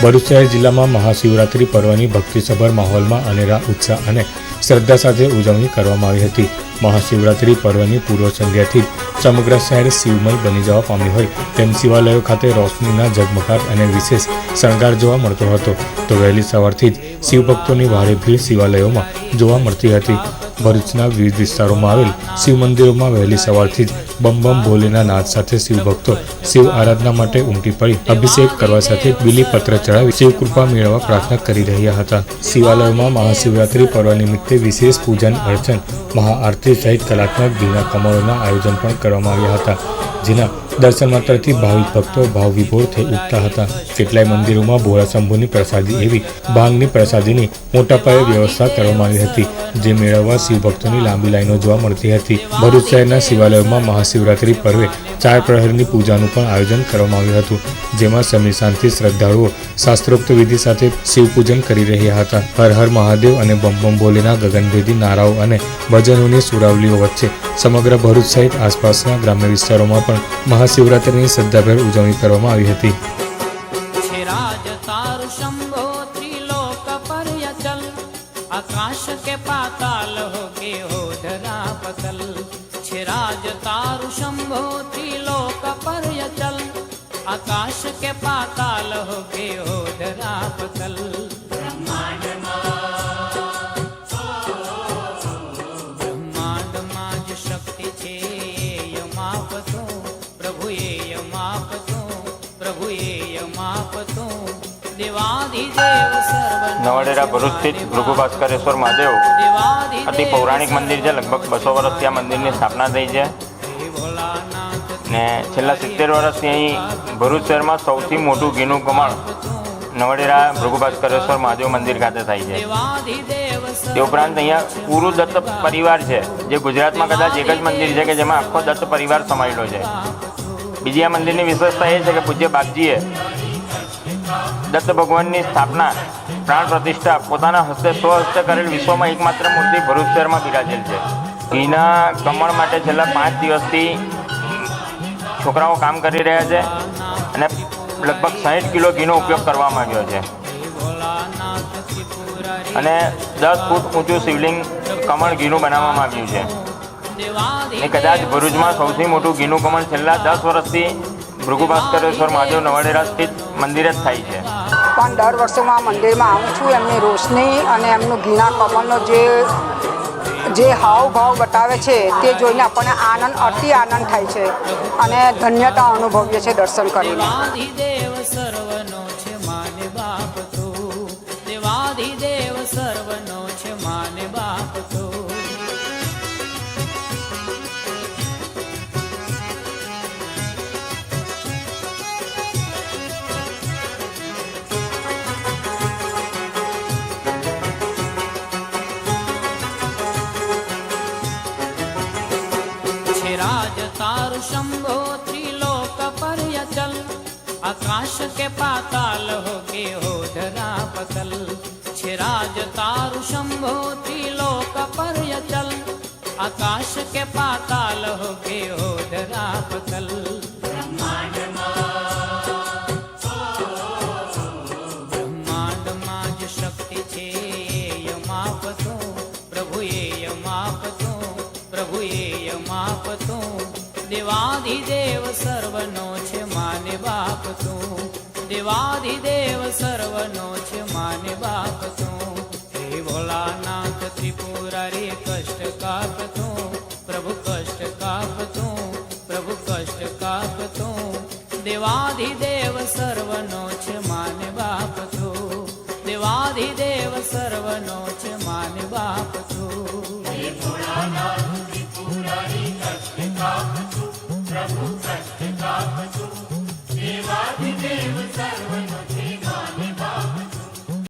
ભરૂચ શહેર જિલ્લામાં મહાશિવરાત્રિ પર્વની ભક્તિસભર માહોલમાં અનેરા ઉત્સાહ અને શ્રદ્ધા સાથે ઉજવણી કરવામાં આવી હતી. મહાશિવરાત્રિ પર્વની પૂર્વ સંધ્યાથી સમગ્ર શહેર શિવમય બની જવા પામ્યું હોય તેમ શિવાલયો ખાતે રોશનીના ઝગમગાટ અને વિશેષ શણગાર જોવા મળતો હતો. તો વહેલી સવારથી જ શિવભક્તોની ભારે ભીડ શિવાલયોમાં જોવા મળતી હતી. ભરૂચના વિવિધ વિસ્તારોમાં આવેલ શિવ મંદિરોમાં વહેલી સવારથી જ બમ બમ ભોલેના નાદ સાથે શિવભક્તો શિવ આરાધના માટે ઉમટી પડી. અભિષેક કરવા સાથે બીલીપત્ર ચડાવી શિવ કૃપા મેળવવા પ્રાર્થના કરી રહ્યા હતા. શિવાલયોમાં મહાશિવરાત્રી પર્વ નિમિત્તે વિશેષ પૂજન, અર્ચન, મહાઆરતી સહિત કલાત્મક ઘીના કમળોના આયોજન પણ કરવામાં આવ્યા હતા, જેના દર્શન માત્રથી ભાવિક ભક્તો ભાવ વિભોર થઈ ઉઠતા હતા. કેટલાય મંદિરોમાં ભોળા શંભુની પ્રસાદી એવી ભાંગની પ્રસાદીની મોટા પાયે વ્યવસ્થા કરવામાં આવી હતી, જે મેળવવા શિવભક્તોની લાંબી લાઈનો જોવા મળતી હતી. ભરૂચ શહેરના શિવાલયોમાં મહાશિવરાત્રિ પર્વે ચાર પ્રહરની પૂજાનું પણ આયોજન કરવામાં આવ્યું હતું, જેમાં સમી શાંતિ, શ્રદ્ધાળુઓ, શાસ્ત્રોક્ત વિધિ સાથે શિવ પૂજન કરી રહ્યા હતા. હર હર મહાદેવ અને બમ બમ ભોલેના ગગનભેદી નારાઓ અને ભજનોની સુરાવલીઓ વચ્ચે સમગ્ર ભરૂચ સહિત આસપાસના ગ્રામ્ય વિસ્તારોમાં પણ મહાશિવરાત્રિની શ્રદ્ધાભેર ઉજવણી કરવામાં આવી હતી छिराज तारु शंभो त्रिलोक पर्यचल आकाश के पाताल हो के हो धरा पतल छिराज तारु शंभो त्रिलोक पर्यचल आकाश के पाताल પ્રભુએ દેવાધિદેવ સર્વ નવાડેરા ભરૂચ સ્થિત ભૃગુ ભાસ્કરેશ્વર મહાદેવ. અતિ પૌરાણિક મંદિર છે લગભગ બસો વર્ષથી આ મંદિરની સ્થાપના થઈ છે. ને છેલ્લા સિત્તેર વર્ષથી અહીં ભરૂચ શહેરમાં સૌથી મોટું ઘીનું કમળ નવડેરા ભૃગુ ભાસ્કરેશ્વર મહાદેવ મંદિર ખાતે થાય છે. તે ઉપરાંત અહીંયા પૂરું દત્ત પરિવાર છે જે ગુજરાતમાં કદાચ એક જ મંદિર છે કે જેમાં આખો દત્ત પરિવાર સમાયેલો છે. બીજી આ મંદિરની વિશેષતા એ છે કે પૂજ્ય બાપજીએ દત્ત ભગવાનની સ્થાપના, પ્રાણ પ્રતિષ્ઠા, પોતાના હસ્તે સ્વહસ્તે કરેલ વિશ્વમાં એકમાત્ર મૂર્તિ ભરૂચ શહેરમાં બિરાજેલ છે. ઘીના કમળ માટે છેલ્લા પાંચ દિવસથી છોકરાઓ કામ કરી રહ્યા છે અને લગભગ સાહીઠ કિલો ઘીનો ઉપયોગ કરવામાં આવ્યો છે. અને દસ ફૂટ ઊંચું શિવલિંગ કમળ ઘીનું બનાવવામાં આવ્યું છે. ને કદાચ ભરૂચમાં સૌથી મોટું ઘીનું કમળ છેલ્લા દસ વર્ષથી ભૃગુ ભાસ્કરેશ્વર મહાદેવ નવાડેરા સ્થિત મંદિરે જ થાય છે. પણ દર વર્ષે હું આ મંદિરમાં આવું છું એમની રોશની અને એમનું ઘીના કમળનો જે જે હાવભાવ બતાવે છે તે જોઈને આપણને આનંદ અતિ આનંદ થાય છે. અને ધન્યતા અનુભવીએ છીએ દર્શન કરીને. विराज राज शंभो त्रिलोक पर अचल आकाश के पाताल हो पतल धरा राज तारु शंभो त्रिलोक पर अचल आकाश के पाताल पातालो हो धरा पतल પ્રભુએ યમાપતો. દેવાધિદેવ સર્વનો છે માને બાપ તું દેવાધિદેવ સર્વનો છે માને બાપ તું હે ભોલાનાથ ત્રિપુરારી કષ્ટ કાપતો. પ્રભુ કષ્ટ કાપતો, પ્રભુ કષ્ટ કાપતો. દેવાધિદેવ